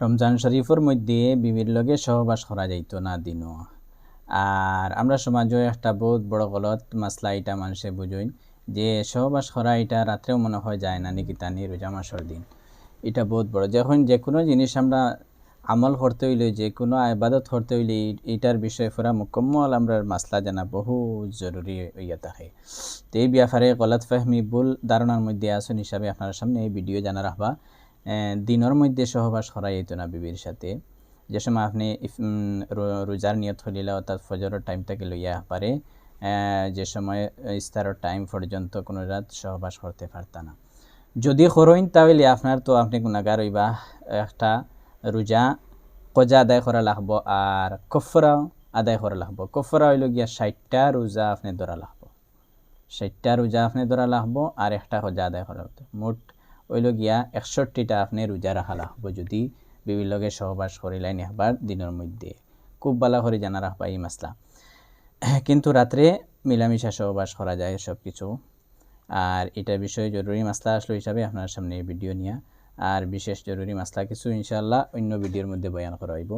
রমজান শরীফের মধ্যে বিবির লগে সহবাস করা যাইতো না দিনও। আর আমরা সমাজও একটা বহুত বড় গলত মাসলা এটা মানুষে বুঝইন যে সহবাস করা এটা রাত্রেও মনে হয় যায় না নাকি তানি রোজা মাসের দিন। এটা বহুত বড়। যখন যে কোনো জিনিস আমরা আমল করতে হইলে, যে কোনো আবাদত করতে হইলে এইটার বিষয়ে পুরা মুকম্মল আমরা মাসলা জানা বহু জরুরি হইয়া থাকে। তো এই ব্যাপারে গলত ফাহমি ভুল ধারণার মধ্যে আসুন হিসাবে আপনার সামনে এই ভিডিও জানা রাখবা। দিনের মধ্যে সহবাস করা যেত না বিবির সাথে। যে সময় আপনি রোজার নিয়ত হলিলে অর্থাৎ ফজরের টাইমটাকে লইয়া পারে যে সময় ইস্তারের টাইম পর্যন্ত কোনো রাত সহবাস করতে পারতা না। যদি করইন তাহলে আপনার তো আপনি গুণাগার হইবা, একটা রোজা কজা আদায় করা লাগবো আর কফরাও আদায় করা লাগবো। কফরা হইল গিয়া ষাটটা রোজা আপনি ধরা লাগবো। ষাটটা রোজা আপনি ধরা লাগবো আর একটা কজা আদায় করা মোট হইল গিয়া একষট্টিটা আপনি রোজা রাখা লাগবো যদি বিভিন্ন লগে সহবাস করিলাই নেহবার দিনের মধ্যে। খুব ভালো করে জানা রাখবা এই মাসলা। কিন্তু রাত্রে মিলামিশা সহবাস করা যায় সব কিছু আর এটা বিষয়ে জরুরি মাসলা আসলো হিসাবে আপনার সামনে ভিডিও নিয়া। আর বিশেষ জরুরি মাসলা কিছু ইনশাল্লাহ অন্য ভিডিওর মধ্যে বয়ান করা হইব